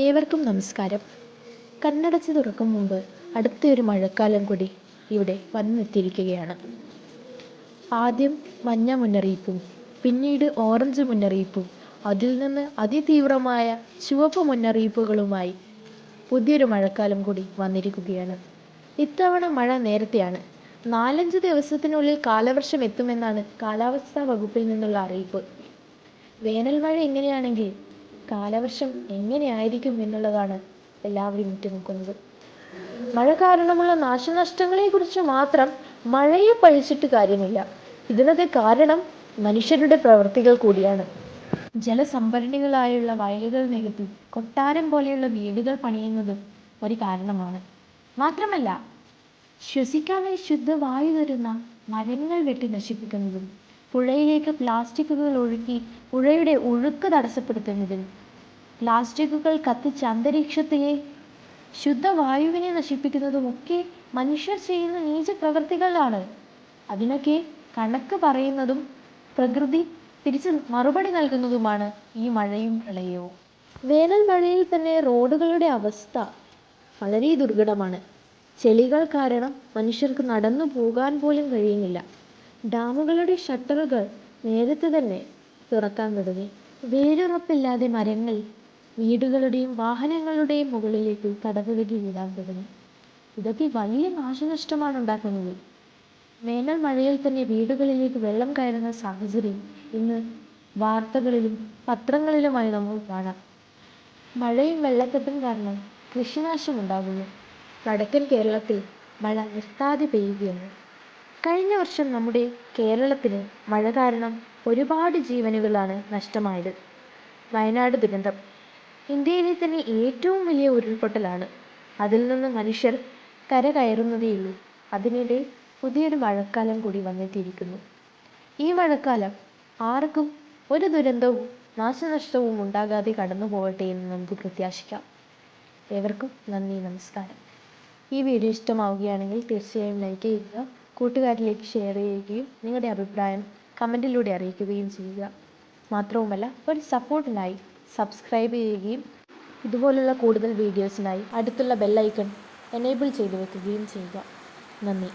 ഏവർക്കും നമസ്കാരം. കണ്ണടച്ച് തുറക്കും മുമ്പ് അടുത്തൊരു മഴക്കാലം കൂടി ഇവിടെ വന്നെത്തിയിരിക്കുകയാണ്. ആദ്യം മഞ്ഞ മുന്നറിയിപ്പും പിന്നീട് ഓറഞ്ച് മുന്നറിയിപ്പും അതിൽ നിന്ന് അതിതീവ്രമായ ചുവപ്പ് മുന്നറിയിപ്പുകളുമായി പുതിയൊരു മഴക്കാലം കൂടി വന്നിരിക്കുകയാണ്. ഇത്തവണ മഴ നേരത്തെയാണ്. നാലഞ്ച് ദിവസത്തിനുള്ളിൽ കാലവർഷം എത്തുമെന്നാണ് കാലാവസ്ഥാ വകുപ്പിൽ നിന്നുള്ള അറിയിപ്പ്. വേനൽ മഴ എങ്ങനെയാണെങ്കിൽ കാലവർഷം എങ്ങനെയായിരിക്കും എന്നുള്ളതാണ് എല്ലാവരും ഉറ്റുനോക്കുന്നത്. മഴ കാരണമുള്ള നാശനഷ്ടങ്ങളെക്കുറിച്ച് മാത്രം മഴയെ പഴിച്ചിട്ട് കാര്യമില്ല. ഇതിനൊക്കെ കാരണം മനുഷ്യരുടെ പ്രവൃത്തികൾ കൂടിയാണ്. ജലസംഭരണികളായുള്ള വയലുകൾ നികത്തി കൊട്ടാരം പോലെയുള്ള വീടുകൾ പണിയുന്നതും ഒരു കാരണമാണ്. മാത്രമല്ല ശ്വസിക്കാനായി ശുദ്ധവായു തരുന്ന മരങ്ങൾ വെട്ടി നശിപ്പിക്കുന്നതും പുഴയിലേക്ക് പ്ലാസ്റ്റിക്കുകൾ ഒഴുക്കി പുഴയുടെ ഒഴുക്ക് തടസ്സപ്പെടുത്തുന്നതിൽ. പ്ലാസ്റ്റിക്കുകൾ കത്തിച്ച് അന്തരീക്ഷത്തിലെ ശുദ്ധവായുവിനെ നശിപ്പിക്കുന്നതുമൊക്കെ മനുഷ്യർ ചെയ്യുന്ന നീച പ്രവൃത്തികളാണ് അതിനൊക്കെ കണക്ക് പറയുന്നതും പ്രകൃതി തിരിച്ച് മറുപടി നൽകുന്നതുമാണ് ഈ മഴയും പ്രളയവും. വേനൽ മഴയിൽ തന്നെ റോഡുകളുടെ അവസ്ഥ വളരെ ദുർഘടമാണ്. ചെളികൾ കാരണം മനുഷ്യർക്ക് നടന്നു പോകാൻ പോലും കഴിയുന്നില്ല. ഡാമുകളുടെ ഷട്ടറുകൾ നേരത്തെ തന്നെ തുറക്കാൻ തുടങ്ങി വേരുറപ്പില്ലാതെ മരങ്ങൾ വീടുകളുടെയും വാഹനങ്ങളുടെയും മുകളിലേക്ക് കടപുഴകി വീഴാൻ തുടങ്ങി. ഇതൊക്കെ വലിയ നാശനഷ്ടമാണ് ഉണ്ടാക്കുന്നത്. വേനൽ മഴയിൽ തന്നെ വീടുകളിലേക്ക് വെള്ളം കയറുന്ന സാഹചര്യം ഇന്ന് വാർത്തകളിലും പത്രങ്ങളിലുമായി നമ്മൾ കാണാം. മഴയും വെള്ളക്കെട്ടും കാരണം കൃഷിനാശം ഉണ്ടാകുന്നു വടക്കൻ കേരളത്തിൽ മഴ നിർത്താതെ പെയ്യുകയാണ്. കഴിഞ്ഞ വർഷം നമ്മുടെ കേരളത്തിന് മഴ കാരണം ഒരുപാട് ജീവനുകളാണ് നഷ്ടമായത്. വയനാട് ദുരന്തം. ഇന്ത്യയിലെ തന്നെ ഏറ്റവും വലിയ ഉരുൾപൊട്ടലാണ്. അതിൽ നിന്ന് മനുഷ്യർ കര കയറുന്നതേയുള്ളൂ അതിനിടെ പുതിയൊരു മഴക്കാലം കൂടി വന്നെത്തിയിരിക്കുന്നു ഈ മഴക്കാലം ആർക്കും ഒരു ദുരന്തവും നാശനഷ്ടവും ഉണ്ടാകാതെ കടന്നു പോകട്ടെ എന്ന് നമുക്ക് പ്രത്യാശിക്കാം. ഏവർക്കും നന്ദി നമസ്കാരം. ഈ വീഡിയോ ഇഷ്ടമാവുകയാണെങ്കിൽ തീർച്ചയായും ലൈക്ക് ചെയ്യുക കൂട്ടുകാരിലേക്ക് ഷെയർ ചെയ്യുകയും നിങ്ങളുടെ അഭിപ്രായം കമന്റിലൂടെ അറിയിക്കുകയും ചെയ്യുക. മാത്രവുമല്ല ഒരു സപ്പോർട്ടിനായി സബ്സ്ക്രൈബ് ചെയ്യുകയും ഇതുപോലുള്ള കൂടുതൽ വീഡിയോസിനായി അടുത്തുള്ള ബെല്ലൈക്കൺ എനേബിൾ ചെയ്തു വെക്കുകയും ചെയ്യുക. നന്ദി.